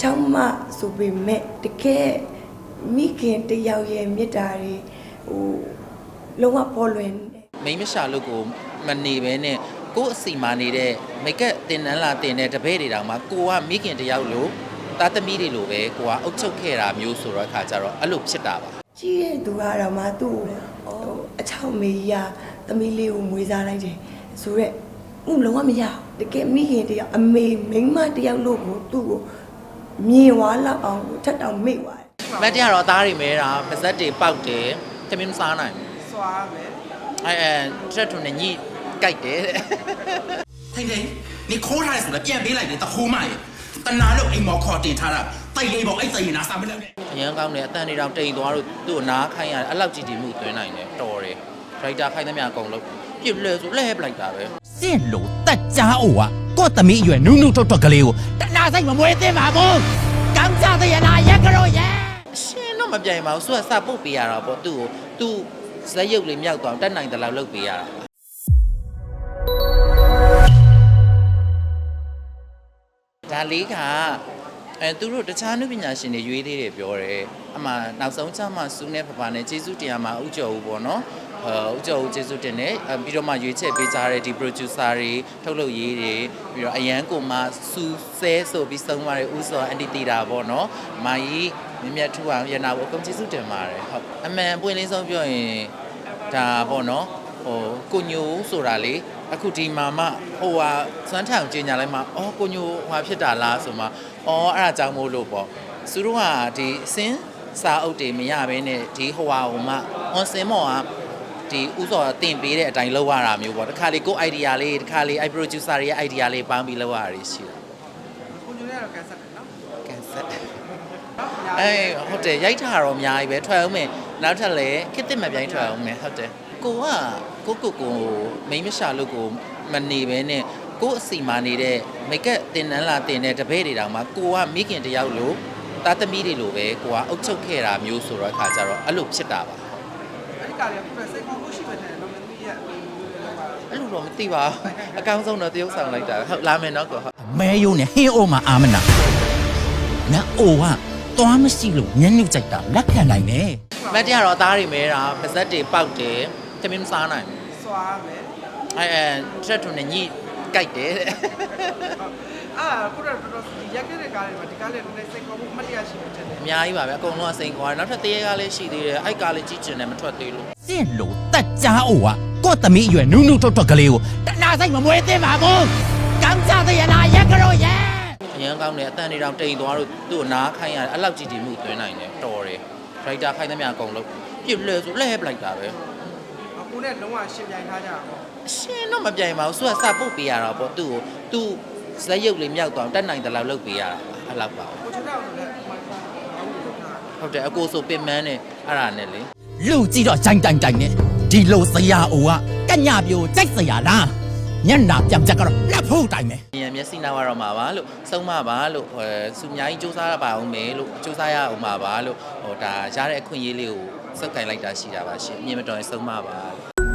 ချောင်းမဆိုပေမဲ့တကယ်မိခင်တယောက်ရဲ့မေတ္တာတွေဟိုလုံးဝပေါ်လွင်တယ်မိန်းမရှာလို့ကိုမနေပဲနဲ့ကိုယ့်အစီမာနေတဲ့မိတ်ကပ်တင်နန်းလာတင်တဲ့တပည့်တွေတောင်မှကိုကမိခင်တယောက်လို့သားသမီးတွေလိုပဲကိုကအုပ်ချုပ်ခဲ့တာမျိုးဆိုတော့အခါကျတော့အဲ့လိုဖြစ်တာပါကြီးရဲ့သူကတော့မှသူ့ကိုဟိုအချောင်းမေကြီးကသမီးလေးကိုမွေးစားလိုက်တယ်ဆိုတော့ဥလုံးဝမရဘူးတကယ်မိခင်တယောက်အမေမိန်းမတယောက်လို့ကိုသူ့ကို မြင်သွားလောက်အောင်ထက်တောင်မေ့သွားတယ်မတ်တရားတော့သားတွေမဲတာပါဇက်တွေပေါက်တယ်တမင်းမစားနိုင်ဘူးစွာမယ်အဲအဲတက်ထုံနဲ့ညိကြိုက်တယ်တဲ့ထိန်ထိန်နေခိုးထားတယ်ဆိုတော့ပြန်ပေးလိုက်လေတခိုးမရေတနာလို့အိမ်မော်ခေါ်တင်ထားတာတိတ်လေးပေါ့အဲ့စိတ်ရင်နာစာမလုပ်နဲ့အရန်ကောင်းတယ်အတန်တွေတောင်တိမ်သွားလို့သူ့ကိုနားခိုင်းရတယ်အဲ့လောက်ကြည့်တည်မှုသွင်းနိုင်တယ်တော်တယ်ဒရိုက်တာခိုင်းသမျှအကုန်လုံးပြစ်လဲဆိုလဲပလိုက်တာပဲစင့်လို့တက်ကြားအိုက ကို့သမီးအရွယ်နုနုထွက်ထွက်ကလေးကိုတနာစိတ်မမွေးသင့်ပါဘူးကောင်းကြတဲ့ရနာရက်ကြတော့ရဲ့ရှင်တော့မပြိုင်ပါဘူးသူကစပုတ်ပေးရတာပေါ့သူ့ကိုသူ့ဇက်ရုပ်လေးမြောက်သွားအောင်တက်နိုင်တယ်လို့လုပ်ပေးရတာပါဒါလေးကအဲသူတို့တခြားနုပညာရှင်တွေရွေးသေးတယ်ပြောတယ်အမှနောက်ဆုံးချမှစူးနဲ့ဖဖနဲ့ကျေးဇူးတရားမှာဥကျော်ဦးပေါ့နော် အဲဥကျော်ဦးကျေးဇူးတင်တယ်အဲပြီးတော့မှရွေးချက်ပေးကြတဲ့ဒီ producer တွေထုတ်လုပ်ရေးတွေပြီးတော့အရန်ကိုမှစူးဆဲဆိုပြီးဆုံးသွားတဲ့ဥစောအန်တီတီတာပေါ့နော်မာကြီးမြတ်မြတ်ထူအောင်ရနာဖို့အကုန်ကျေးဇူးတင်ပါတယ်ဟုတ်အမှန်ပွင့်လင်းဆုံးပြောရင်ဒါပေါ့နော်ဟိုကိုညိုဆိုတာလေအခုဒီမာမဟိုဟာစွမ်းထောင်ကျင်ညာလိုက်မှာအော်ကိုညိုဟိုဟာဖြစ်တာလားဆိုမှအော်အဲ့ဒါကြောင့်မို့လို့ပေါ့သူတို့ကဒီစင်းစာအုပ်တွေမရဘဲနဲ့ဒီဟိုဟာဟိုမှ on စင်းမော်က ဒီဥစောတင်ပေးတဲ့အတိုင်းလုပ်ရတာမျိုးပေါ့တခါလေကို idea လေးတခါလေ i producer တွေရဲ့ idea လေးပေါင်းပြီးလုပ်ရတာရှိတယ်ကိုညိုနဲ့တော့ကန်ဆက်တယ်နော်ကန်ဆက်နော်အဲဟုတ်တယ်ရိုက်ထားတော့အများကြီးပဲထွက်အောင်မယ်နောက်ထပ်လည်းခစ်တစ်မပြိုင်းထွက်အောင်မယ်ဟုတ်တယ်ကိုကကိုကိုကိုမိန်းမရှာလို့ကိုမနေပဲနဲ့ကိုအစီမာနေတဲ့မိတ်ကပ်တင်နန်းလာတင်တဲ့တပည့်တွေတောင်မှကိုကမိခင်တယောက်လို့သားသမီးတွေလိုပဲကိုကအုပ်ချုပ်ခဲ့တာမျိုးဆိုတော့အခါကျတော့အဲ့လိုဖြစ်တာပါ အဲ့ဒီကားလေးကပြစိတ်ကောင်းမှုရှိမယ်တဲ့နော်မင်းကြီးရဲ့အမျိုးမျိုးလေးလောက်ပါအဲ့လိုတော့မသိပါဘူးအကောင်းဆုံးတော့တရုပ်ဆောင်လိုက်တာဟုတ်လာမယ်နော်ကိုဟုတ်မဲယုံနဲ့ဟင်းအိုမှာအာမနာနာအိုကသွားမရှိလို့ညညကြိုက်တာလက်ခံနိုင်တယ်မတ်တရားတော့အသားတွေမဲတာပါဇက်တွေပေါက်တယ်တမင်းမစားနိုင်ဘူးစွာမယ်အဲအဲတက်ထုံနဲ့ညိကြိုက်တယ်တဲ့ အာကိုရတော်တော်ဒီရက်ခဲ့တဲ့ကားလေးမှာဒီကားလေးနည်းနည်းစိတ်ကောင်းမှုအမှတ်တရရှိမှတဲ့အများကြီးပါပဲအကုန်လုံးကစိန်ခေါ်တယ်နောက်ထပ်တရေကားလေးရှိသေးတယ်အဲ့ကားလေးကြည့်ကျင်တယ်မထွက်သေးလို့စင့်လို့တက်ကြားအိုကကို့သမီးအရွယ်နုနုထွက်ထွက်ကလေးကိုတနာစိတ်မမွေးသင့်ပါဘူးကောင်းကြတဲ့ရနာရက်ကြတော့ရဲ့အရန်ကောင်းတယ်အတန်တွေတောင်တိမ်သွားလို့သူ့ကိုနားခိုင်းရတယ်အဲ့လောက်ကြည့်တည်မှုသွင်းနိုင်တယ်တော်တယ်ဒရိုက်တာခိုင်းသမျှအကုန်လုံးပြစ်လဲဆိုလဲပလိုက်တာပဲကိုနဲ့လုံးဝရှင်ပြိုင်ထားကြတာပေါ့အရှင်တော့မပြိုင်ပါဘူးသူကစပုတ်ပေးရတာပေါ့သူ့ကိုသူ့ ဇက်ရုပ်လေးမြောက်သွားအောင်တက်နိုင်တယ်လို့လုပ်ပေးရတာပါအဲ့လောက်ပါပဲကိုချတော့ဆိုလည်းမှန်ပါအောင်းလို့ထားဟုတ်တယ်အကိုဆိုပင်မန်းနဲ့အဲ့ဒါနဲ့လေလူကြည့်တော့ဂျိုင်းတိုင်တိုင်နဲ့ဒီလိုစရာအိုကကညပြိုကြိုက်စရာလားညနာပြောင်ချက်ကတော့လက်ဖို့တိုင်ပဲဉာဏ်မျက်စိနားရတော့မှာပါလို့ဆုံးမပါလို့ဟိုသူအများကြီးစူးစမ်းရပါအောင်မယ်လို့စူးစမ်းရအောင်ပါပါလို့ဟိုဒါရတဲ့အခွင့်အရေးလေးကိုစက်ကင်လိုက်တာရှိတာပါရှင်အမြင်မတော်ရင်ဆုံးမပါလို့